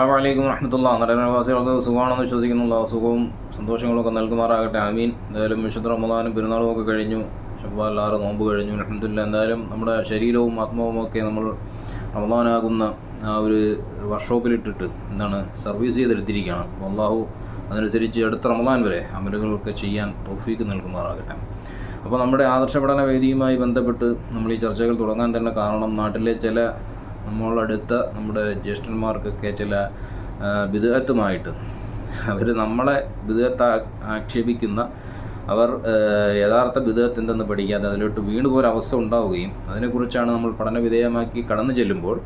അസ്സാമലൈക്കും വറഹമത്തുള്ള നരനവാസികൾക്ക് സുഖമാണെന്ന് വിശ്വസിക്കുന്നുള്ള സുഖവും സന്തോഷങ്ങളൊക്കെ നൽകുമാറാകട്ടെ. ആമീൻ. എന്തായാലും വിശുദ്ധ റമദാനും പെരുന്നാളും ഒക്കെ കഴിഞ്ഞു ഷബ്ബാല്ലാറ് നോമ്പ് കഴിഞ്ഞു. അലഹമില്ല എന്തായാലും നമ്മുടെ ശരീരവും ആത്മാവും ഒക്കെ നമ്മൾ റമദാനാകുന്ന ആ ഒരു വർക്ക്ഷോപ്പിലിട്ടിട്ട് എന്താണ് സർവീസ് ചെയ്തെടുത്തിരിക്കുകയാണ്. അപ്പോൾ അള്ളാഹു അതനുസരിച്ച് അടുത്ത റമദാൻ വരെ അമലുകളൊക്കെ ചെയ്യാൻ തോഫീക്ക് നൽകുമാറാകട്ടെ. അപ്പോൾ നമ്മുടെ ആദർശ പഠന വേദിയുമായി ബന്ധപ്പെട്ട് നമ്മൾ ഈ ചർച്ചകൾ തുടങ്ങാൻ തന്നെ കാരണം നാട്ടിലെ ചില നമ്മളടുത്ത നമ്മുടെ ജ്യേഷ്ഠന്മാർക്കൊക്കെ ചില വിദഗ്ധമായിട്ട് അവർ നമ്മളെ വിദഗ്ധ ആക്ഷേപിക്കുന്ന അവർ യഥാർത്ഥ വിദഗ്ധ എന്തെന്ന് പഠിക്കാതെ അതിലോട്ട് വീണുപോയ അവസ്ഥ ഉണ്ടാവുകയും അതിനെക്കുറിച്ചാണ് നമ്മൾ പഠന വിധേയമാക്കി കടന്നു ചെല്ലുമ്പോൾ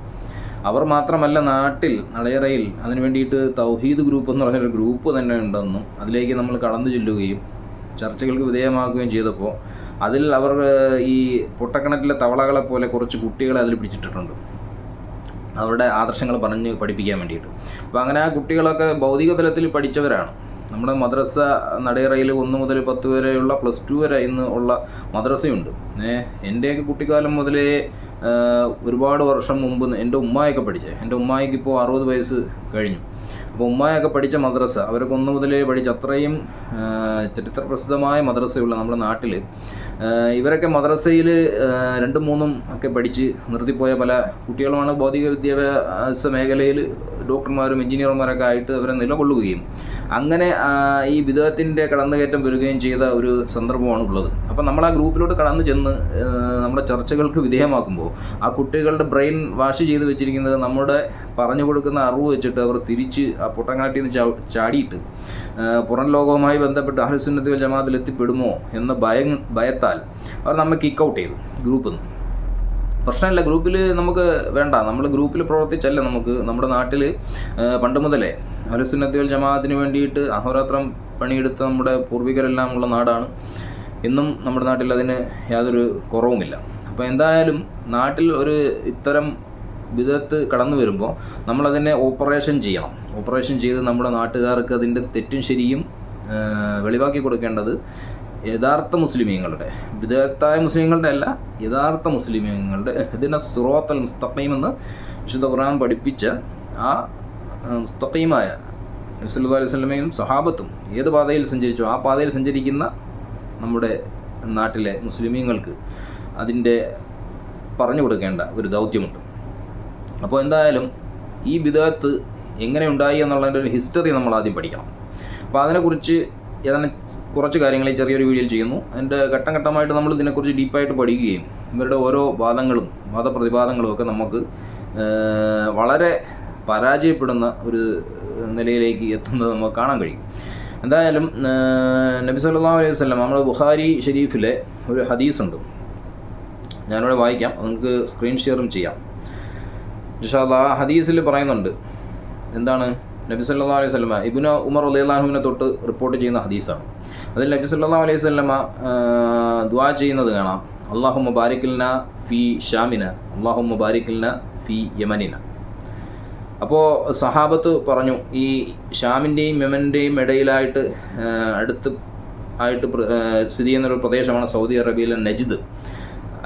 അവർ മാത്രമല്ല നാട്ടിൽ നടയറയിൽ അതിനു വേണ്ടിയിട്ട് തൗഹീദ് ഗ്രൂപ്പ് എന്ന് പറഞ്ഞൊരു ഗ്രൂപ്പ് തന്നെ ഉണ്ടെന്നും അതിലേക്ക് നമ്മൾ കടന്നു ചെല്ലുകയും ചർച്ചകൾക്ക് വിധേയമാക്കുകയും ചെയ്തപ്പോൾ അതിൽ അവർ ഈ പൊട്ടക്കിണറ്റിലെ തവളകളെ പോലെ കുറച്ച് കുട്ടികളെ അതിൽ പിടിച്ചിട്ടിട്ടുണ്ട്. അവരുടെ ആദർശങ്ങൾ പറഞ്ഞ് പഠിപ്പിക്കാൻ വേണ്ടിയിട്ട്. അപ്പോൾ അങ്ങനെ ആ കുട്ടികളൊക്കെ ഭൗതിക തലത്തിൽ പഠിച്ചവരാണ്. നമ്മുടെ മദ്രസ നടയറയിൽ ഒന്ന് മുതൽ പത്ത് വരെയുള്ള പ്ലസ് ടു വരെ ഇന്ന് ഉള്ള മദ്രസയുണ്ട്. ഏഹ് എന്റെയൊക്കെ കുട്ടിക്കാലം മുതലേ ഒരുപാട് വർഷം മുമ്പ് എന്റെ ഉമ്മായൊക്കെ പഠിച്ചത് എന്റെ ഉമ്മായിക്ക് ഇപ്പോൾ അറുപത് വയസ്സ് കഴിഞ്ഞു. അപ്പോൾ ഉമ്മായൊക്കെ പഠിച്ച മദ്രസ അവരൊക്കെ ഒന്ന് മുതലേ പഠിച്ച അത്രയും ചരിത്ര ചരിത്രപ്രസിദ്ധമായ മദ്രസയുള്ള നമ്മുടെ നാട്ടിൽ ഇവരൊക്കെ മദ്രസയിൽ രണ്ടും മൂന്നും ഒക്കെ പഠിച്ച് നിർത്തിപ്പോയ പല കുട്ടികളുമാണ് ഭൗതിക വിദ്യാഭ്യാസ മേഖലയിൽ ഡോക്ടർമാരും എഞ്ചിനീയർമാരൊക്കെ ആയിട്ട് അവരെ നിലകൊള്ളുകയും അങ്ങനെ ഈ വിധത്തിന്റെ കടന്നുകയറ്റം വരികയും ചെയ്ത ഒരു സന്ദർഭമാണ് ഉള്ളത് അപ്പോൾ നമ്മൾ ആ ഗ്രൂപ്പിലോട്ട് കടന്നു ചെന്ന് നമ്മുടെ ചർച്ചകൾക്ക് വിധേയമാക്കുമ്പോൾ ആ കുട്ടികളുടെ ബ്രെയിൻ വാഷ് ചെയ്ത് വെച്ചിരിക്കുന്നത് നമ്മുടെ പറഞ്ഞു കൊടുക്കുന്ന അറിവ് വെച്ചിട്ട് അവർ തിരിച്ച് ആ പൊട്ടങ്ങാട്ടിൽ നിന്ന് ചാടിയിട്ട് പുറം ലോകവുമായി ബന്ധപ്പെട്ട് അഹ്ലുസുന്നത്തി വൽ ജമാഅത്തിൽ എത്തിപ്പെടുമോ എന്ന ഭയം ഭയത്താൽ അവർ നമ്മെ കിക്ക് ഔട്ട് ചെയ്തു ഗ്രൂപ്പിൽ നിന്ന്. പ്രശ്നമില്ല. ഗ്രൂപ്പിൽ നമുക്ക് വേണ്ട. നമ്മൾ ഗ്രൂപ്പിൽ പ്രവർത്തിച്ചല്ല നമുക്ക്. നമ്മുടെ നാട്ടിൽ പണ്ട് മുതലേ അഹ്ലുസുന്നത്തി ജമാഅത്തിന് വേണ്ടിയിട്ട് അഹോരാത്രം പണിയെടുത്ത നമ്മുടെ പൂർവികരെല്ലാം ഉള്ള നാടാണ്. ഇന്നും നമ്മുടെ നാട്ടിൽ അതിന് യാതൊരു കുറവുമില്ല. അപ്പോൾ എന്തായാലും നാട്ടിൽ ഒരു ഇത്തരം വിധത്ത് കടന്നു വരുമ്പോൾ നമ്മളതിനെ ഓപ്പറേഷൻ ചെയ്യണം. ഓപ്പറേഷൻ ചെയ്ത് നമ്മുടെ നാട്ടുകാർക്ക് അതിന്റെ തെറ്റും ശരിയും വെളിവാക്കി കൊടുക്കേണ്ടത് യഥാർത്ഥ മുസ്ലിമീങ്ങളുടെ വിദഗ്ധായ മുസ്ലിങ്ങളുടെ അല്ല യഥാർത്ഥ മുസ്ലിമീങ്ങളുടെ ഇതിനെ സുറോത്തൽ മുസ്തഖീം എന്ന് വിശുദ്ധ ഖുർആൻ പഠിപ്പിച്ച ആ മുസ്തഖീമായ നബ്സല്ലാ അലൈഹി സ്വലമയും സഹാബത്തും ഏത് പാതയിൽ സഞ്ചരിച്ചു ആ പാതയിൽ സഞ്ചരിക്കുന്ന നമ്മുടെ നാട്ടിലെ മുസ്ലിമീങ്ങൾക്ക് അതിന്റെ പറഞ്ഞു കൊടുക്കേണ്ട ഒരു ദൗത്യമുണ്ട്. അപ്പോൾ എന്തായാലും ഈ ബിദാത്ത് എങ്ങനെ ഉണ്ടായി എന്നുള്ളതിന്റെ ഒരു ഹിസ്റ്ററി നമ്മൾ ആദ്യം പഠിക്കണം. അപ്പോൾ അതിനെക്കുറിച്ച് ഏതാനും കുറച്ച് കാര്യങ്ങൾ ഈ ചെറിയൊരു വീഡിയോയിൽ ചെയ്യുന്നു. അതിന്റെ ഘട്ടം ഘട്ടമായിട്ട് നമ്മൾ ഇതിനെക്കുറിച്ച് ഡീപ്പായിട്ട് പഠിക്കുകയും ഇവരുടെ ഓരോ വാദങ്ങളും വാദപ്രതിവാദങ്ങളും ഒക്കെ നമുക്ക് വളരെ പരാജയപ്പെടുന്ന ഒരു നിലയിലേക്ക് എത്തുന്നത് നമുക്ക് കാണാൻ കഴിയും. എന്തായാലും നബി സല്ലാ അലൈഹി വസ്ലം നമ്മൾ ബുഹാരി ഷെരീഫിലെ ഒരു ഹദീസുണ്ട്. ഞാനിവിടെ വായിക്കാം നിങ്ങൾക്ക് സ്ക്രീൻ ഷെയറും ചെയ്യാം. ഇൻഷാല്ല ആ ഹദീസിൽ പറയുന്നുണ്ട് എന്താണ്? നബി സല്ലല്ലാഹു അലൈഹി സ്വലമ ഇബ്നു ഉമർ റളിയല്ലാഹുവിനെ തൊട്ട് റിപ്പോർട്ട് ചെയ്യുന്ന ഹദീസാണ്. അതിൽ നബി സല്ലല്ലാഹു അലൈഹി സ്വലമ ദ്വാ ചെയ്യുന്നത് കാണാം. അള്ളാഹു മുബാരിക്കിൽന ഫി ഷാമിന അള്ളാഹു മുബാരിക്കിൽന ഫി യമനിന. അപ്പോൾ സഹാബത്ത് പറഞ്ഞു ഈ ഷാമിന്റെയും യമന്റെയും ഇടയിലായിട്ട് അടുത്ത് ആയിട്ട് സ്ഥിതി ചെയ്യുന്നൊരു പ്രദേശമാണ് സൗദി അറേബ്യയിലെ നജിദ്.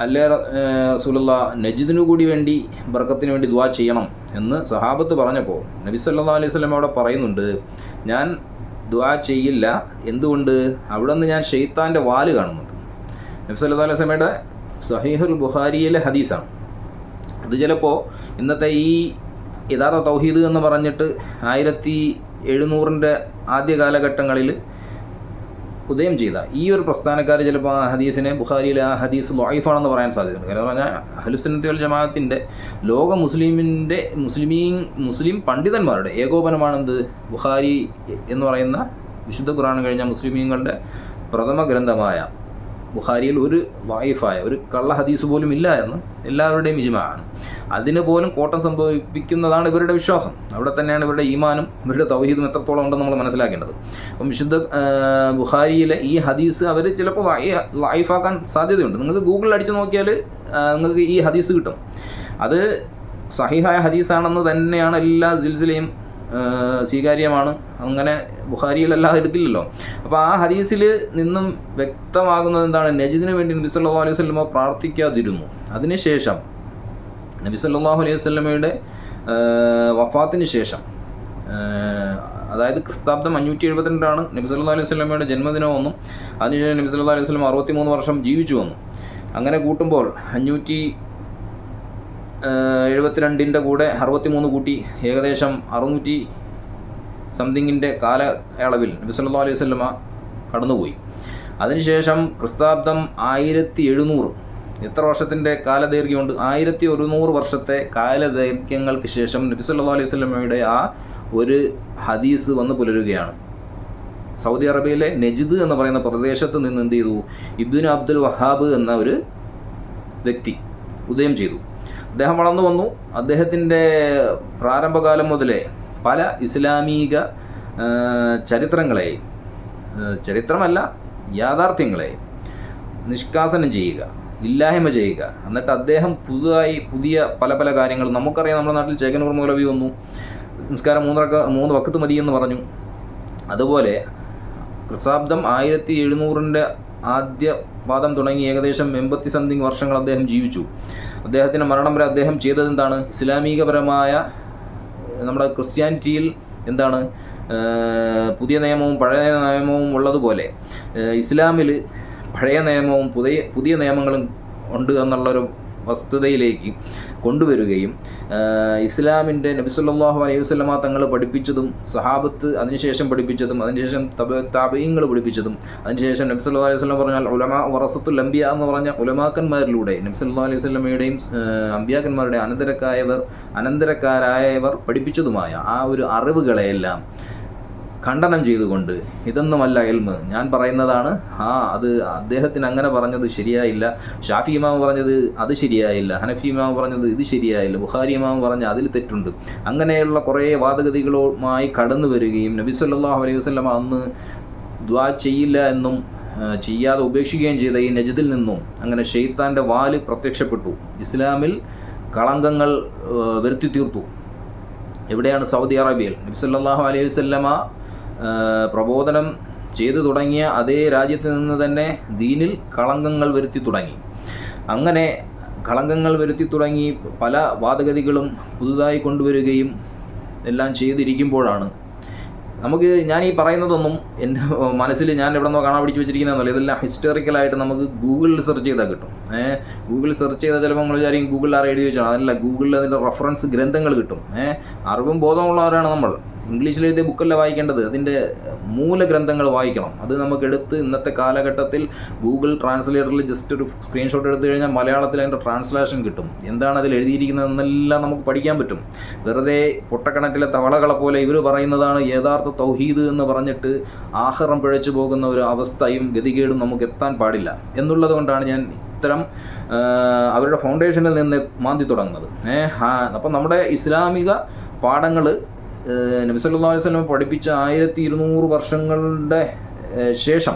അല്ലേ റസൂലുള്ള നജിദിനു കൂടി വേണ്ടി ബർക്കത്തിന് വേണ്ടി ദുവാ ചെയ്യണം എന്ന് സഹാബത്ത് പറഞ്ഞപ്പോൾ നബി സല്ലാ അലൈഹി സ്വലം അവിടെ പറയുന്നുണ്ട് ഞാൻ ദുവാ ചെയ്യില്ല. എന്തുകൊണ്ട്? അവിടെ നിന്ന് ഞാൻ ഷെയ്ത്താന്റെ വാൽ കാണുന്നുണ്ട്. നബി സല്ലാ അലൈഹി സ്വലമയുടെ സഹീഹുൽ ബുഖാരിയിലെ ഹദീസാണ്. അത് ചിലപ്പോൾ ഇന്നത്തെ ഈ യഥാർത്ഥ തൗഹീദ് എന്ന് പറഞ്ഞിട്ട് ആയിരത്തി എഴുന്നൂറിന്റെ ആദ്യ കാലഘട്ടങ്ങളിൽ ഉദയം ചെയ്ത. ഈ ഒരു പ്രസ്ഥാനക്കാർ ചിലപ്പോൾ ആ ഹദീസിനെ ബുഖാരിയിലെ ആ ഹദീസ് ലൈഫാണെന്ന് പറയാൻ സാധ്യതയുണ്ട്. കാരണം പറഞ്ഞാൽ ഹലുസനത്തുൽ ജമാഅത്തിന്റെ ലോക മുസ്ലിമിന്റെ മുസ്ലിമീൻ മുസ്ലിം പണ്ഡിതന്മാരുടെ ഏകോപനമാണെന്ത്? ബുഖാരി എന്ന് പറയുന്ന വിശുദ്ധ ഖുറാൻ കഴിഞ്ഞ മുസ്ലിമീങ്ങളുടെ പ്രഥമ ഗ്രന്ഥമായ ബുഖാരിയിൽ ഒരു വായിഫായ ഒരു കള്ള ഹദീസ് പോലും ഇല്ല എന്ന് എല്ലാവരുടെയും ഇജ്മാണ് അതിന് പോലും കോട്ടം സംഭവിപ്പിക്കുന്നതാണ് ഇവരുടെ വിശ്വാസം. അവിടെ തന്നെയാണ് ഇവരുടെ ഈമാനും ഇവരുടെ തൗഹീദും എത്രത്തോളം ഉണ്ടെന്ന് നമ്മൾ മനസ്സിലാക്കേണ്ടത്. അപ്പം വിശുദ്ധ ബുഹാരിയിലെ ഈ ഹദീസ് അവർ ചിലപ്പോൾ ലൈഫാക്കാൻ സാധ്യതയുണ്ട്. നിങ്ങൾക്ക് ഗൂഗിളിൽ അടിച്ചു നോക്കിയാൽ നിങ്ങൾക്ക് ഈ ഹദീസ് കിട്ടും. അത് സഹിഹായ ഹദീസാണെന്ന് തന്നെയാണ് എല്ലാ സിൽസിലെയും ആ, സ്വീകാര്യമാണ്. അങ്ങനെ ബുഹാരിയിലല്ലാതെ എടുക്കില്ലല്ലോ അപ്പോൾ ആ ഹദീസിൽ നിന്നും വ്യക്തമാകുന്നത് എന്താണ്? നജിദിന് വേണ്ടി നബി സല്ലല്ലാഹു അലൈഹി വസല്ലമ പ്രാർത്ഥിക്കാതിരുന്നു. അതിനുശേഷം നബി സല്ലല്ലാഹു അലൈഹി വസല്ലമയുടെ ആ, വഫാത്തിന് ശേഷം അതായത് ക്രിസ്താബ്ദം അഞ്ഞൂറ്റി എഴുപത്തിരണ്ടാണ് നബി സല്ലല്ലാഹു അലൈഹി വസല്ലമയുടെ ജന്മദിനമെന്നും അതിനുശേഷം നബി സല്ലല്ലാഹു അലൈഹി സ്വലം അറുപത്തി മൂന്ന് വർഷം ജീവിച്ചു വന്നു. അങ്ങനെ കൂട്ടുമ്പോൾ അഞ്ഞൂറ്റി എഴുപത്തിരണ്ടിന്റെ കൂടെ അറുപത്തിമൂന്ന് കൂട്ടി ഏകദേശം അറുന്നൂറ്റി സംതിങ്ങിന്റെ കാലയളവിൽ നബി സല്ലല്ലാഹു അലൈഹി സ്വല്ല കടന്നുപോയി. അതിനുശേഷം ക്രിസ്താബ്ദം ആയിരത്തി എഴുന്നൂറ് എത്ര വർഷത്തിന്റെ കാലദൈർഘ്യമുണ്ട്? ആയിരത്തി ഒരുന്നൂറ് വർഷത്തെ കാലദൈർഘ്യങ്ങൾക്ക് ശേഷം നബി സല്ലല്ലാഹു അലൈഹി സ്വലമയുടെ ആ ഒരു ഹദീസ് വന്ന് പുലരുകയാണ്. സൗദി അറേബ്യയിലെ നജിദ് എന്ന് പറയുന്ന പ്രദേശത്ത് നിന്ന് എന്ത് ചെയ്തു? ഇബ്ദുൻ അബ്ദുൽ വഹാബ് എന്ന ഒരു വ്യക്തി ഉദയം ചെയ്തു. അദ്ദേഹം വളർന്നു വന്നു. അദ്ദേഹത്തിന്റെ പ്രാരംഭകാലം മുതലേ പല ഇസ്ലാമിക ചരിത്രങ്ങളെ ചരിത്രമല്ല യാഥാർത്ഥ്യങ്ങളെ നിഷ്കാസനം ചെയ്യുക ഇല്ലായ്മ ചെയ്യുക. എന്നിട്ട് അദ്ദേഹം പുതുതായി പുതിയ പല പല കാര്യങ്ങൾ നമുക്കറിയാം. നമ്മുടെ നാട്ടിൽ ചേകനൂർ മൗലവി വന്നു. നിസ്കാരം മൂന്നരക്ക മൂന്ന് വക്കത്ത് മതി എന്ന് പറഞ്ഞു. അതുപോലെ ക്രിസ്താബ്ദം ആയിരത്തി എഴുന്നൂറിന്റെ ആദ്യ പാദം തുടങ്ങി ഏകദേശം എൺപത്തി സംതിങ് വർഷങ്ങൾ അദ്ദേഹം ജീവിച്ചു. അദ്ദേഹത്തിന്റെ മരണം വരെ അദ്ദേഹം ചെയ്തത് എന്താണ്? ഇസ്ലാമികപരമായ നമ്മുടെ ക്രിസ്ത്യാനിറ്റിയിൽ എന്താണ് പുതിയ നിയമവും പഴയ നിയമവും ഉള്ളതുപോലെ ഇസ്ലാമിൽ പഴയ നിയമവും പുതിയ പുതിയ നിയമങ്ങളും ഉണ്ട് എന്നുള്ളൊരു വസ്തുതയിലേക്ക് കൊണ്ടുവരികയും ഇസ്ലാമിന്റെ നബിസുല്ലാഹു അലൈഹി വസ്ലമ തങ്ങൾ പഠിപ്പിച്ചതും സഹാബത്ത് അതിനുശേഷം പഠിപ്പിച്ചതും അതിനുശേഷം തബ താബയങ്ങൾ പഠിപ്പിച്ചതും അതിനുശേഷം നബി സല്ലല്ലാഹു അലൈഹി വസല്ലം പറഞ്ഞാൽ ഉലമ വറസത്തുൽ അംബിയ എന്ന് പറഞ്ഞ ഉലമാക്കന്മാരിലൂടെ നബി അല്ലാ അലൈഹി വസല്ലമയുടെയും ഏഹ് അമ്പിയാക്കന്മാരുടെ അനന്തരക്കായവർ അനന്തരക്കാരായവർ പഠിപ്പിച്ചതുമായ ആ ഒരു അറിവുകളെയെല്ലാം ഖണ്ഡനം ചെയ്തുകൊണ്ട് ഇതൊന്നുമല്ല എൽമ്. ഞാൻ പറയുന്നതാണ് ആ അത് അദ്ദേഹത്തിന് അങ്ങനെ പറഞ്ഞത് ശരിയായില്ല. ഷാഫി ഇമാം പറഞ്ഞത് അത് ശരിയായില്ല. ഹനഫി ഇമാം പറഞ്ഞത് ഇത് ശരിയായില്ല. ബുഹാരി ഇമാം പറഞ്ഞ അതിൽ തെറ്റുണ്ട്. അങ്ങനെയുള്ള കുറേ വാദഗതികളുമായി കടന്നു വരികയും നബി സല്ലാഹു അലൈഹി വസ്ലം അന്ന് ദ്വാ ചെയ്യില്ല എന്നും ചെയ്യാതെ ഉപേക്ഷിക്കുകയും ചെയ്ത ഈ നജദിൽ നിന്നും അങ്ങനെ ഷെയ്ത്താന്റെ വാൽ പ്രത്യക്ഷപ്പെട്ടു. ഇസ്ലാമിൽ കളങ്കങ്ങൾ വരുത്തി തീർത്തു. എവിടെയാണ് സൗദി അറേബ്യയിൽ? നബി സല്ലല്ലാഹു അലൈഹി വസല്ലമ ആ, പ്രബോധനം ചെയ്തു തുടങ്ങിയ അതേ രാജ്യത്ത് നിന്ന് തന്നെ ദീനിൽ കളങ്കങ്ങൾ വരുത്തി തുടങ്ങി. അങ്ങനെ കളങ്കങ്ങൾ വരുത്തി തുടങ്ങി പല വാദഗതികളും പുതുതായി കൊണ്ടുവരികയും എല്ലാം ചെയ്തിരിക്കുമ്പോഴാണ്. നമുക്ക് ഞാൻ ഈ പറയുന്നതൊന്നും എന്റെ മനസ്സിൽ ഞാൻ എവിടെ നിന്നോ കാണാൻ പിടിച്ച് വെച്ചിരിക്കുന്നതെന്നല്ല ഇതെല്ലാം ഹിസ്റ്റോറിക്കലായിട്ട് നമുക്ക് ഗൂഗിളിൽ സെർച്ച് ചെയ്താൽ കിട്ടും. ഏഹ് ഗൂഗിളിൽ സെർച്ച് ചെയ്താൽ ചിലപ്പോൾ നമ്മൾ വിചാരിക്കും ഗൂഗിളിൽ ആരെ എഴുതി വെച്ചാൽ അതല്ല ഗൂഗിളിൽ അതിന്റെ റെഫറൻസ് ഗ്രന്ഥങ്ങൾ കിട്ടും. ഏഹ് അറിവും ബോധമുള്ളവരാണ് നമ്മൾ. ഇംഗ്ലീഷിൽ എഴുതിയ ബുക്കല്ല വായിക്കേണ്ടത്. അതിന്റെ മൂലഗ്രന്ഥങ്ങൾ വായിക്കണം. അത് നമുക്കെടുത്ത് ഇന്നത്തെ കാലഘട്ടത്തിൽ ഗൂഗിൾ ട്രാൻസ്ലേറ്ററിൽ ജസ്റ്റ് ഒരു സ്ക്രീൻഷോട്ട് എടുത്തു കഴിഞ്ഞാൽ മലയാളത്തിൽ അതിന്റെ ട്രാൻസ്ലേഷൻ കിട്ടും. എന്താണ് അതിൽ എഴുതിയിരിക്കുന്നതെന്നെല്ലാം നമുക്ക് പഠിക്കാൻ പറ്റും. വെറുതെ പൊട്ടക്കണക്കിലെ തവളകളെ പോലെ ഇവർ പറയുന്നതാണ് യഥാർത്ഥ തൗഹീദ് എന്ന് പറഞ്ഞിട്ട് ആഹാരം പിഴച്ചു പോകുന്ന ഒരു അവസ്ഥയും ഗതികേടും നമുക്ക് എത്താൻ പാടില്ല. എന്നുള്ളത് കൊണ്ടാണ് ഞാൻ ഇത്തരം അവരുടെ ഫൗണ്ടേഷനിൽ നിന്ന് മാന്തി തുടങ്ങുന്നത്. ഏഹ് അപ്പം നമ്മുടെ ഇസ്ലാമിക പാഠങ്ങൾ നബി സല്ലല്ലാഹു അലൈഹി സ്വലം പഠിപ്പിച്ച ആയിരത്തി ഇരുന്നൂറ് വർഷങ്ങളുടെ ശേഷം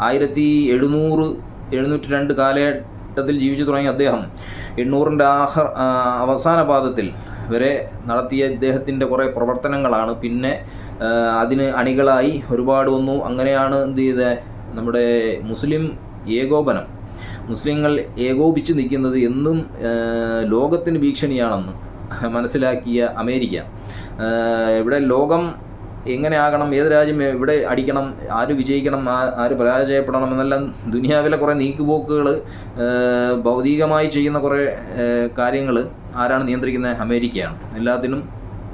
ആയിരത്തി എഴുന്നൂറ് എഴുന്നൂറ്റി രണ്ട് കാലഘട്ടത്തിൽ ജീവിച്ചു തുടങ്ങിയ അദ്ദേഹം എണ്ണൂറിന്റെ ആഹ ആ, അവസാന പാദത്തിൽ വരെ നടത്തിയ ഇദ്ദേഹത്തിന്റെ കുറേ പ്രവർത്തനങ്ങളാണ്. പിന്നെ അതിന് അണികളായി ഒരുപാട് വന്നു. അങ്ങനെയാണ് എന്ത് ചെയ്തത്? നമ്മുടെ മുസ്ലിം ഏകോപനം മുസ്ലിങ്ങൾ ഏകോപിച്ച് നിൽക്കുന്നത് എന്നും ലോകത്തിന് ഭീഷണിയാണെന്ന് മനസ്സിലാക്കിയ അമേരിക്ക. ഇവിടെ ലോകം എങ്ങനെ ആകണം ഏത് രാജ്യം എവിടെ അടിക്കണം ആര് വിജയിക്കണം ആര് പരാജയപ്പെടണം എന്നെല്ലാം ദുനിയാവിലെ കുറേ നീക്കുപോക്കുകൾ ഭൗതികമായി ചെയ്യുന്ന കുറേ കാര്യങ്ങൾ ആരാണ് നിയന്ത്രിക്കുന്നത് അമേരിക്കയാണ്. എല്ലാത്തിനും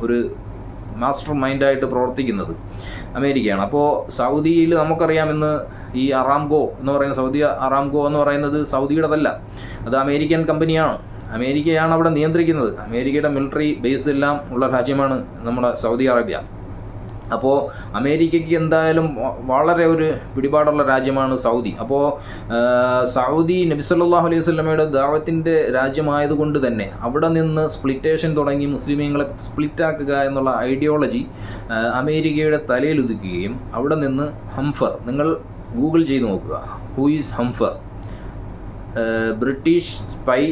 ഒരു മാസ്റ്റർ മൈൻഡായിട്ട് പ്രവർത്തിക്കുന്നത് അമേരിക്കയാണ്. അപ്പോൾ സൗദിയിൽ നമുക്കറിയാം ഇന്ന് ഈ അറാംകോ എന്ന് പറയുന്ന സൗദി അറാംകോ എന്ന് പറയുന്നത് സൗദിയുടേതല്ല. അത് അമേരിക്കൻ കമ്പനിയാണ്. അമേരിക്കയാണ് അവിടെ നിയന്ത്രിക്കുന്നത്. അമേരിക്കയുടെ മിലിറ്ററി ബേസ് എല്ലാം ഉള്ള രാജ്യമാണ് നമ്മുടെ സൗദി അറേബ്യ. അപ്പോൾ അമേരിക്കയ്ക്ക് എന്തായാലും വളരെ ഒരു പിടിപാടുള്ള രാജ്യമാണ് സൗദി. അപ്പോൾ സൗദി നബി സല്ലല്ലാഹു അലൈഹി സ്വലമയുടെ ദാവത്തിന്റെ രാജ്യമായതുകൊണ്ട് തന്നെ അവിടെ നിന്ന് സ്പ്ലിറ്റേഷൻ തുടങ്ങി മുസ്ലിമീങ്ങളെ സ്പ്ലിറ്റാക്കുക എന്നുള്ള ഐഡിയോളജി അമേരിക്കയുടെ തലയിൽ ഉദിക്കുകയും അവിടെ നിന്ന് ഹംഫർ നിങ്ങൾ ഗൂഗിൾ ചെയ്ത് നോക്കുക. Who is Hempher? British spy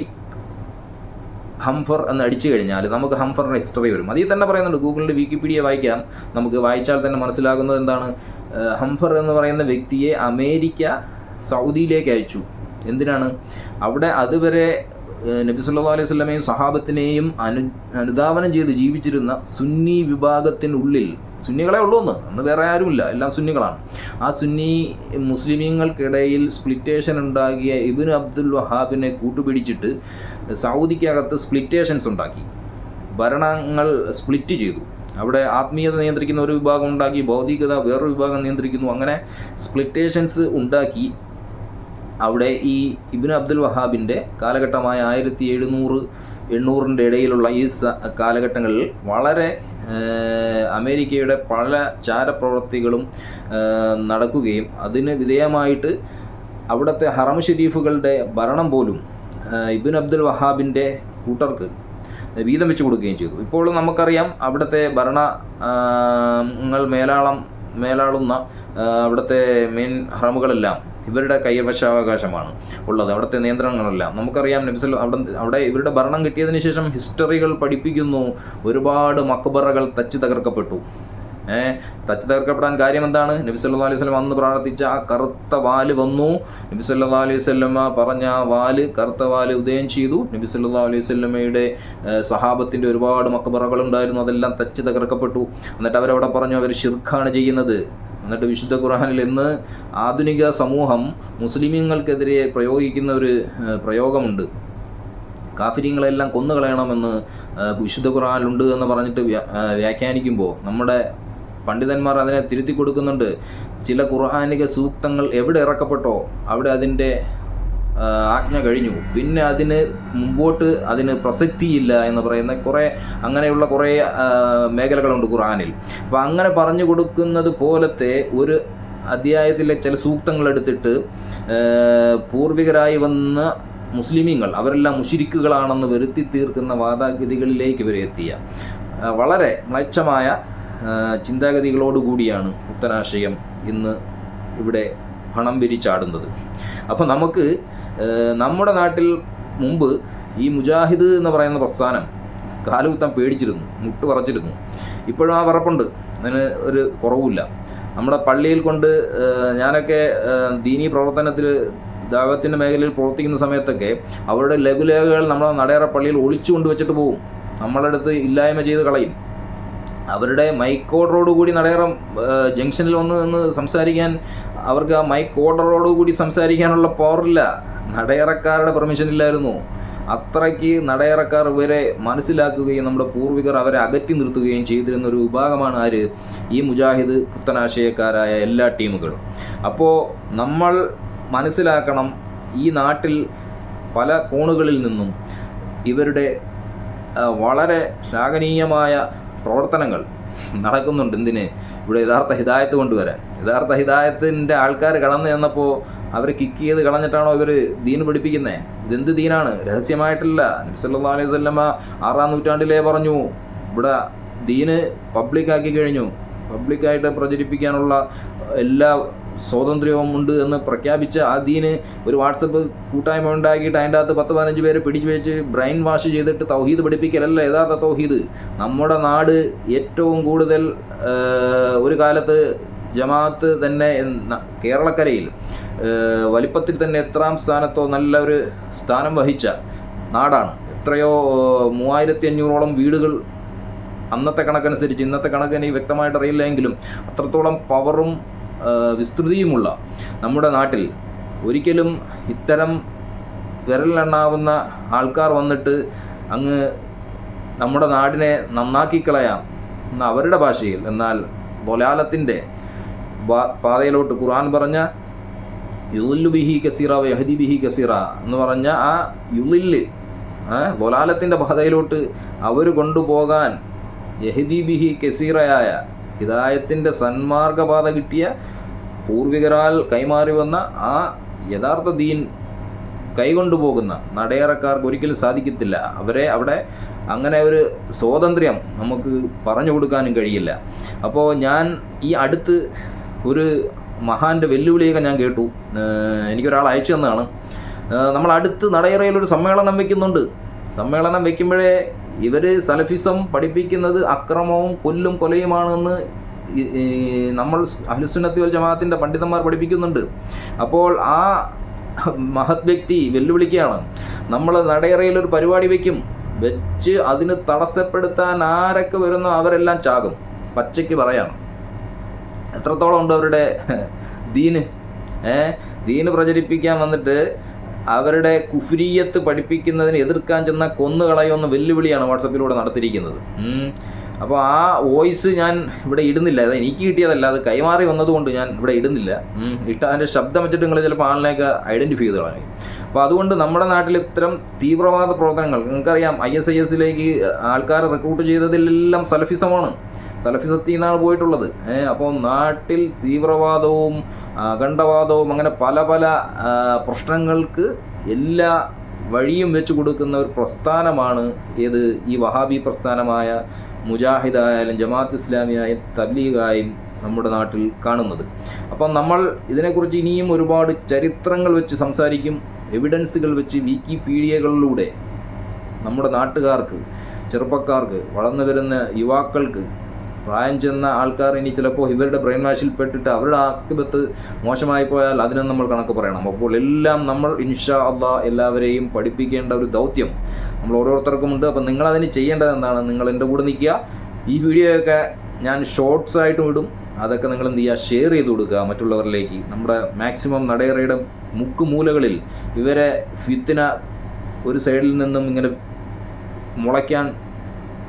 Hempher എന്ന് അടിച്ചു കഴിഞ്ഞാൽ നമുക്ക് ഹംഫറിന്റെ ഹിസ്റ്ററി വരും. അതിൽ തന്നെ പറയുന്നുണ്ട് ഗൂഗിളിന്റെ വിക്കിപീഡിയ വായിക്കാം. നമുക്ക് വായിച്ചാൽ തന്നെ മനസ്സിലാകുന്നത് എന്താണ്? ഹംഫർ എന്ന് പറയുന്ന വ്യക്തിയെ അമേരിക്ക സൗദിയിലേക്ക് അയച്ചു. എന്തിനാണ്? അവിടെ അതുവരെ നബി സല്ലല്ലാഹു അലൈഹി സ്വലമേയും സഹാബത്തിനെയും അനു അനുധാവനം ചെയ്ത് ജീവിച്ചിരുന്ന സുന്നി വിഭാഗത്തിനുള്ളിൽ സുന്നികളെ ഉള്ളൂ എന്ന് അന്ന് വേറെ ആരുമില്ല. എല്ലാം സുന്നികളാണ്. ആ സുന്നി മുസ്ലിമീങ്ങൾക്കിടയിൽ സ്പ്ലിറ്റേഷൻ ഉണ്ടാക്കിയ ഇബിൻ അബ്ദുൽ വഹാബിനെ കൂട്ടുപിടിച്ചിട്ട് സൗദിക്കകത്ത് സ്പ്ലിറ്റേഷൻസ് ഉണ്ടാക്കി. ഭരണങ്ങൾ സ്പ്ലിറ്റ് ചെയ്തു. അവിടെ ആത്മീയത നിയന്ത്രിക്കുന്ന ഒരു വിഭാഗം ഉണ്ടാക്കി ഭൗതികത വേറൊരു വിഭാഗം നിയന്ത്രിക്കുന്നു. അങ്ങനെ സ്പ്ലിറ്റേഷൻസ് ഉണ്ടാക്കി. അവിടെ ഈ ഇബിൻ അബ്ദുൽ വഹാബിന്റെ കാലഘട്ടമായ ആയിരത്തി എഴുന്നൂറ് എണ്ണൂറിന്റെ ഇടയിലുള്ള ഈ കാലഘട്ടങ്ങളിൽ വളരെ അമേരിക്കയുടെ പല ചാരപ്രവൃത്തികളും നടക്കുകയും അതിന് വിധേയമായിട്ട് അവിടുത്തെ ഹറം ഷെരീഫുകളുടെ ഭരണം പോലും ഇബിൻ അബ്ദുൽ വഹാബിന്റെ കൂട്ടർക്ക് വീതം വെച്ച് കൊടുക്കുകയും ചെയ്തു. ഇപ്പോൾ നമുക്കറിയാം അവിടുത്തെ ഭരണങ്ങൾ മേലാളം മേലാളുന്ന അവിടുത്തെ മെയിൻ ഹറമുകളെല്ലാം ഇവരുടെ കൈവശാവകാശമാണ് ഉള്ളത്. അവിടുത്തെ നിയന്ത്രണങ്ങളല്ല. നമുക്കറിയാം നബ്സൽ അവിടെ അവിടെ ഇവരുടെ ഭരണം കിട്ടിയതിന് ശേഷം ഹിസ്റ്ററികൾ പഠിപ്പിക്കുന്നു. ഒരുപാട് മക്ബറകൾ തച്ചു തകർക്കപ്പെട്ടു. ഏഹ് തച്ച് തകർക്കപ്പെടാൻ കാര്യം എന്താണ്? നബി സല്ലല്ലാഹു അലൈഹി വസല്ലം അന്ന് പ്രാർത്ഥിച്ച ആ കറുത്ത വാൽ വന്നു. നബി സല്ലല്ലാഹു അലൈഹി വസല്ലമ പറഞ്ഞ ആ വാൽ കറുത്ത വാൽ ഉദയം ചെയ്തു. നബി സല്ലല്ലാഹു അലൈഹി വസല്ലമയുടെ സഹാബത്തിന്റെ ഒരുപാട് മക്കബറകളുണ്ടായിരുന്നു അതെല്ലാം തച്ച് തകർക്കപ്പെട്ടു. എന്നിട്ട് അവരവിടെ പറഞ്ഞു അവർ ഷിർഖാണ് ചെയ്യുന്നത്. എന്നിട്ട് വിശുദ്ധ ഖുർആനിൽ ഇന്ന് ആധുനിക സമൂഹം മുസ്ലിമീങ്ങൾക്കെതിരെ പ്രയോഗിക്കുന്ന ഒരു പ്രയോഗമുണ്ട്. കാഫിര്യങ്ങളെല്ലാം കൊന്നുകളയണമെന്ന് വിശുദ്ധ ഖുർആനിലുണ്ട് എന്ന് പറഞ്ഞിട്ട് വ്യാഖ്യാനിക്കുമ്പോൾ നമ്മുടെ പണ്ഡിതന്മാർ അതിനെ തിരുത്തി കൊടുക്കുന്നുണ്ട്. ചില ഖുർആാനിക സൂക്തങ്ങൾ എവിടെ ഇറക്കപ്പെട്ടോ അവിടെ അതിന്റെ ആജ്ഞ കഴിഞ്ഞു. പിന്നെ അതിന് മുമ്പോട്ട് അതിന് പ്രസക്തിയില്ല എന്ന് പറയുന്ന കുറേ അങ്ങനെയുള്ള കുറേ മേഖലകളുണ്ട് ഖുറാനിൽ അപ്പോൾ അങ്ങനെ പറഞ്ഞു കൊടുക്കുന്നത് പോലത്തെ ഒരു അധ്യായത്തിലെ ചില സൂക്തങ്ങൾ എടുത്തിട്ട് പൂർവികരായി വന്ന മുസ്ലിമീങ്ങൾ അവരെല്ലാം മുഷിരിക്കുകളാണെന്ന് വരുത്തി തീർക്കുന്ന വാദഗതികളിലേക്ക് ഇവരെ എത്തിയ. വളരെ മെച്ചമായ ചിന്താഗതികളോടുകൂടിയാണ് ഉത്തരാശയം ഇന്ന് ഇവിടെ പണം പിരിച്ചാടുന്നത്. അപ്പോൾ നമുക്ക് നമ്മുടെ നാട്ടിൽ മുമ്പ് ഈ മുജാഹിദ് എന്ന് പറയുന്ന പ്രസ്ഥാനം കാലുകുത്താൻ പേടിച്ചിരുന്നു മുട്ട് പറച്ചിരുന്നു. ഇപ്പോഴും ആ പറപ്പുണ്ട് അതിന് ഒരു കുറവുമില്ല. നമ്മുടെ പള്ളിയിൽ കൊണ്ട് ഞാനൊക്കെ ദീനീ പ്രവർത്തനത്തിൽ ദാവത്തിന്റെ മേഖലയിൽ പ്രവർത്തിക്കുന്ന സമയത്തൊക്കെ അവരുടെ ലഘുലേഖകൾ നമ്മുടെ നടയറ പള്ളിയിൽ ഒളിച്ചു കൊണ്ട് വെച്ചിട്ട് പോകും നമ്മളെ അടുത്ത് ഇല്ലായ്മ ചെയ്ത് കളയും. അവരുടെ മൈക്ക് ഓർഡറോടുകൂടി കൂടി ഏഹ്, ജംഗ്ഷനിൽ വന്ന് നിന്ന് സംസാരിക്കാൻ അവർക്ക് ആ മൈക്ക് ഓർഡറോടുകൂടി സംസാരിക്കാനുള്ള പവറില്ല നടയറക്കാരുടെ പെർമിഷൻ ഇല്ലായിരുന്നു. അത്രയ്ക്ക് നടയറക്കാർ ഇവരെ മനസ്സിലാക്കുകയും നമ്മുടെ പൂർവികർ അവരെ അകറ്റി നിർത്തുകയും ചെയ്തിരുന്ന ഒരു വിഭാഗമാണ് ആര്? ഈ മുജാഹിദ് പുത്തനാശയക്കാരായ എല്ലാ ടീമുകളും. അപ്പോൾ നമ്മൾ മനസ്സിലാക്കണം ഈ നാട്ടിൽ പല കോണുകളിൽ നിന്നും ഇവരുടെ വളരെ ശ്ലാഘനീയമായ പ്രവർത്തനങ്ങൾ നടക്കുന്നുണ്ട്. എന്തിന്? ഇവിടെ യഥാർത്ഥ ഹിദായത്ത് കൊണ്ടുവരാൻ. യഥാർത്ഥ ഹിദായത്തിന്റെ ആൾക്കാർ കടന്നു ചെന്നപ്പോൾ അവരെ കിക്ക് ചെയ്ത് കളഞ്ഞിട്ടാണോ ഇവർ ദീൻ പഠിപ്പിക്കുന്നത് ഇതെന്ത് ദീനാണ്? രഹസ്യമായിട്ടല്ല. നബ്സല്ലാ അലൈഹി സ്വല്ലമ്മ ആറാം നൂറ്റാണ്ടിലേ പറഞ്ഞു. ഇവിടെ ദീന് പബ്ലിക്കാക്കി കഴിഞ്ഞു. പബ്ലിക്കായിട്ട് പ്രചരിപ്പിക്കാനുള്ള എല്ലാ സ്വാതന്ത്ര്യവും ഉണ്ട് എന്ന് പ്രഖ്യാപിച്ച ആ ദീന് ഒരു വാട്സപ്പ് കൂട്ടായ്മ ഉണ്ടാക്കിയിട്ട് അതിന്റെ അകത്ത് പത്ത് പതിനഞ്ച് പേര് പിടിച്ചു വെച്ച് ബ്രെയിൻ വാഷ് ചെയ്തിട്ട് തൗഹീദ് പഠിപ്പിക്കലല്ല യഥാർത്ഥ തൗഹീദ്. നമ്മുടെ നാട് ഏറ്റവും കൂടുതൽ ഒരു കാലത്ത് ജമാഅത്ത് തന്നെ കേരളക്കരയിൽ വലിപ്പത്തിൽ തന്നെ എത്രാം സ്ഥാനത്തോ നല്ല ഒരു സ്ഥാനം വഹിച്ച നാടാണ്. എത്രയോ മൂവായിരത്തി അഞ്ഞൂറോളം വീടുകൾ അന്നത്തെ കണക്കനുസരിച്ച് ഇന്നത്തെ കണക്ക് എനിക്ക് വ്യക്തമായിട്ട് അറിയില്ല എങ്കിലും അത്രത്തോളം പവറും വിസ്തൃതിയുമുള്ള നമ്മുടെ നാട്ടിൽ ഒരിക്കലും ഇത്തരം വിരലിലെണ്ണാവുന്ന ആൾക്കാർ വന്നിട്ട് അങ്ങ് നമ്മുടെ നാടിനെ നന്നാക്കിക്കളയാം എന്ന അവരുടെ ഭാഷയിൽ എന്നാൽ ബൊലാലത്തിന്റെ പാതയിലോട്ട് ഖുർആൻ പറഞ്ഞ യുലില്ലു ബിഹി കസീറ വഹദി ബിഹി കസീറ എന്ന് പറഞ്ഞ ആ യുലില്ല് ബൊലാലത്തിന്റെ പാതയിലോട്ട് അവർ കൊണ്ടുപോകാൻ യഹദി ബിഹി കസീറയായ ഹിദായത്തിന്റെ സന്മാർഗപാത കിട്ടിയ പൂർവികരാൽ കൈമാറി വന്ന ആ യഥാർത്ഥ ദീൻ കൈകൊണ്ടുപോകുന്ന നടയറക്കാർക്ക് ഒരിക്കലും സാധിക്കത്തില്ല. അവരെ അവിടെ അങ്ങനെ ഒരു സ്വാതന്ത്ര്യം നമുക്ക് പറഞ്ഞു കൊടുക്കാനും കഴിയില്ല. അപ്പോൾ ഞാൻ ഈ അടുത്ത് ഒരു മഹാന്റെ വെല്ലുവിളിയൊക്കെ ഞാൻ കേട്ടു. എനിക്കൊരാൾ അയച്ചു തന്നതാണ്. നമ്മൾ അടുത്ത് നടയറയിൽ ഒരു സമ്മേളനം വെക്കുന്നുണ്ട്. സമ്മേളനം വെക്കുമ്പോഴേ ഇവർ സലഫിസം പഠിപ്പിക്കുന്നത് അക്രമവും കൊല്ലും കൊലയുമാണെന്ന് നമ്മൾ അഹ്ലുസുന്നത്തി വൽ ജമാഅത്തിന്റെ പണ്ഡിതന്മാർ പഠിപ്പിക്കുന്നുണ്ട്. അപ്പോൾ ആ മഹത് വ്യക്തി വെല്ലുവിളിക്കുകയാണ് നമ്മൾ നടയറയിൽ ഒരു പരിപാടി വയ്ക്കും വെച്ച് അതിന് തടസ്സപ്പെടുത്താൻ ആരൊക്കെ വരുന്നോ അവരെല്ലാം ചാകും. പച്ചയ്ക്ക് പറയാണ്. എത്രത്തോളം ഉണ്ട് അവരുടെ ദീന്? ഏ? ദീന് പ്രചരിപ്പിക്കാൻ വന്നിട്ട് അവരുടെ കുഫ്രീയത്ത് പഠിപ്പിക്കുന്നതിന് എതിർക്കാൻ ചെന്ന കൊന്നുകളയുന്ന വെല്ലുവിളിയാണ് വാട്സപ്പിലൂടെ നടത്തിയിരിക്കുന്നത്. അപ്പോൾ ആ വോയിസ് ഞാൻ ഇവിടെ ഇടുന്നില്ല. അത് എനിക്ക് കിട്ടിയതല്ല. അത് കൈമാറി വന്നതുകൊണ്ട് ഞാൻ ഇവിടെ ഇടുന്നില്ല. ഇട്ട അതിന്റെ ശബ്ദം വെച്ചിട്ട് നിങ്ങൾ ചിലപ്പോൾ ആളിനെയൊക്കെ ഐഡന്റിഫൈ ചെയ്ത് കളയും. അപ്പോൾ അതുകൊണ്ട് നമ്മുടെ നാട്ടിൽ ഇത്തരം തീവ്രവാദ പ്രവർത്തനങ്ങൾ നിങ്ങൾക്കറിയാം ഐ എസ് ഐ എസിലേക്ക് ആൾക്കാരെ റിക്രൂട്ട് ചെയ്തതിലെല്ലാം സലഫിസമാണ്. സലഫിസത്തിൽ നിന്നാണ് പോയിട്ടുള്ളത് അപ്പോൾ നാട്ടിൽ തീവ്രവാദവും അഖണ്ഡവാദവും അങ്ങനെ പല പല പ്രശ്നങ്ങൾക്ക് എല്ലാ വഴിയും വെച്ച് കൊടുക്കുന്ന ഒരു പ്രസ്ഥാനമാണ് ഏത് ഈ വഹാബി പ്രസ്ഥാനമായ മുജാഹിദായാലും ജമാഅത്ത് ഇസ്ലാമിയായും തബ്ലീഗായും നമ്മുടെ നാട്ടിൽ കാണുന്നത്. അപ്പം നമ്മൾ ഇതിനെക്കുറിച്ച് ഇനിയും ഒരുപാട് ചരിത്രങ്ങൾ വെച്ച് സംസാരിക്കും എവിഡൻസുകൾ വെച്ച് വിക്കിപീഡിയകളിലൂടെ നമ്മുടെ നാട്ടുകാർക്ക് ചെറുപ്പക്കാർക്ക് വളർന്നു വരുന്ന യുവാക്കൾക്ക് പ്രായം ചെന്ന ആൾക്കാർ ഇനി ചിലപ്പോൾ ഇവരുടെ ബ്രെയിൻ വാഷിൽ പെട്ടിട്ട് അവരുടെ ആക്കിപത്ത് മോശമായി പോയാൽ അതിനും നമ്മൾ കണക്ക് പറയണം. അപ്പോൾ എല്ലാം നമ്മൾ ഇൻഷാ അള്ളാ എല്ലാവരെയും പഠിപ്പിക്കേണ്ട ഒരു ദൗത്യം നമ്മൾ ഓരോരുത്തർക്കുമുണ്ട് അപ്പം നിങ്ങളതിന് ചെയ്യേണ്ടത് എന്താണ്? നിങ്ങൾ എന്റെ കൂടെ നിൽക്കുക. ഈ വീഡിയോയൊക്കെ ഞാൻ ഷോർട്സ് ആയിട്ട് ഇടും. അതൊക്കെ നിങ്ങൾ എന്ത് ചെയ്യുക? ഷെയർ ചെയ്ത് കൊടുക്കുക മറ്റുള്ളവരിലേക്ക്. നമ്മുടെ മാക്സിമം നടയറയുടെ മുക്കുമൂലകളിൽ ഇവരെ ഫിത്തിന ഒരു സൈഡിൽ നിന്നും ഇങ്ങനെ മുളയ്ക്കാൻ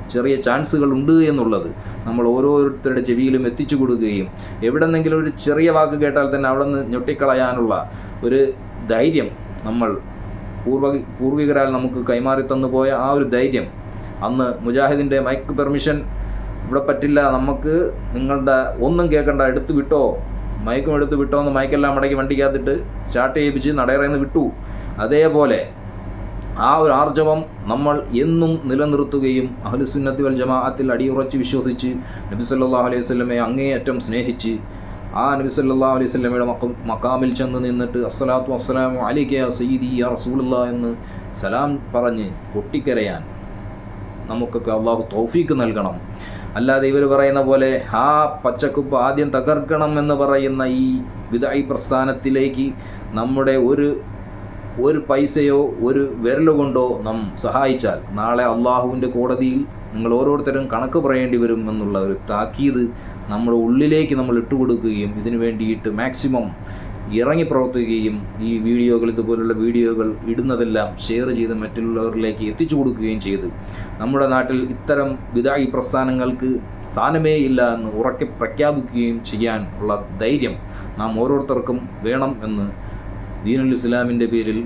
ചെറിയ ചാൻസുകൾ ഉണ്ട് എന്നുള്ളത് നമ്മൾ ഓരോരുത്തരുടെ ചെവിയിലും എത്തിച്ചു കൊടുക്കുകയും എവിടെന്നെങ്കിലും ഒരു ചെറിയ വാക്ക് കേട്ടാൽ തന്നെ അവിടെ നിന്ന് ഞൊട്ടിക്കളയാനുള്ള ഒരു ധൈര്യം നമ്മൾ പൂർവ പൂർവികരാൽ നമുക്ക് കൈമാറി തന്നു പോയ ആ ഒരു ധൈര്യം അന്ന് മുജാഹിദിന്റെ മൈക്ക് പെർമിഷൻ ഇവിടെ പറ്റില്ല നമുക്ക് നിങ്ങളുടെ ഒന്നും കേൾക്കണ്ട എടുത്തു വിട്ടോ മൈക്കും എടുത്ത് വിട്ടോ എന്ന് മൈക്കെല്ലാം മടക്കി വണ്ടിക്കകത്തിട്ട് സ്റ്റാർട്ട് ചെയ്യിപ്പിച്ച് നടയറേന്ന് വിട്ടു. അതേപോലെ ആ ഒരു ആർജവം നമ്മൾ എന്നും നിലനിർത്തുകയും അഹ്ലുസുന്നത്തി വൽ ജമാഅത്തിൽ അടിയുറച്ച് വിശ്വസിച്ച് നബി സല്ലാ അലൈഹി വസല്ലമയെ അങ്ങേയറ്റം സ്നേഹിച്ച് ആ നബി സല്ലാ അലൈഹി സ്വലമയുടെ മക്ക മക്കാമിൽ ചെന്ന് നിന്നിട്ട് അസ്സലാത്തു വസ്സലാമു അലൈക യാ സയ്യിദി യാ റസൂലുള്ള എന്ന് സലാം പറഞ്ഞ് പൊട്ടിക്കരയാൻ നമുക്കൊക്കെ അള്ളാഹു തൗഫീക്ക് നൽകണം. അല്ലാതെ ഇവർ പറയുന്ന പോലെ ആ പച്ചക്കുപ്പ് ആദ്യം തകർക്കണം എന്ന് പറയുന്ന ഈ വിദായി പ്രസ്ഥാനത്തിലേക്ക് നമ്മുടെ ഒരു ഒരു പൈസയോ ഒരു വിരലുകൊണ്ടോ നാം സഹായിച്ചാൽ നാളെ അള്ളാഹുവിന്റെ കോടതിയിൽ നിങ്ങൾ ഓരോരുത്തരും കണക്ക് പറയേണ്ടി വരും എന്നുള്ള ഒരു താക്കീത് നമ്മുടെ ഉള്ളിലേക്ക് നമ്മൾ ഇട്ടുകൊടുക്കുകയും ഇതിനു വേണ്ടിയിട്ട് മാക്സിമം ഇറങ്ങി പ്രവർത്തിക്കുകയും ഈ വീഡിയോകൾ ഇതുപോലുള്ള വീഡിയോകൾ ഇടുന്നതെല്ലാം ഷെയർ ചെയ്ത് മറ്റുള്ളവരിലേക്ക് എത്തിച്ചു കൊടുക്കുകയും ചെയ്ത്. നമ്മുടെ നാട്ടിൽ ഇത്തരം വിദായി പ്രസ്ഥാനങ്ങൾക്ക് സ്ഥാനമേ ഇല്ല എന്ന് ഉറക്കെ പ്രഖ്യാപിക്കുകയും ചെയ്യാൻ ഉള്ള ധൈര്യം നാം ഓരോരുത്തർക്കും വേണം എന്ന് ദീനുൽ ഇസ്ലാമിന്റെ പേരിൽ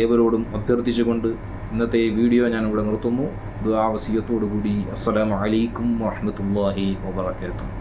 ഏവരോടും അഭ്യർത്ഥിച്ചുകൊണ്ട് ഇന്നത്തെ വീഡിയോ ഞാൻ ഇവിടെ നിർത്തുന്നു. ദുആവസിയത്തോടു കൂടി അസ്സലാമു അലൈക്കും വറഹ്മത്തുള്ളാഹി വബറകാതുഹു.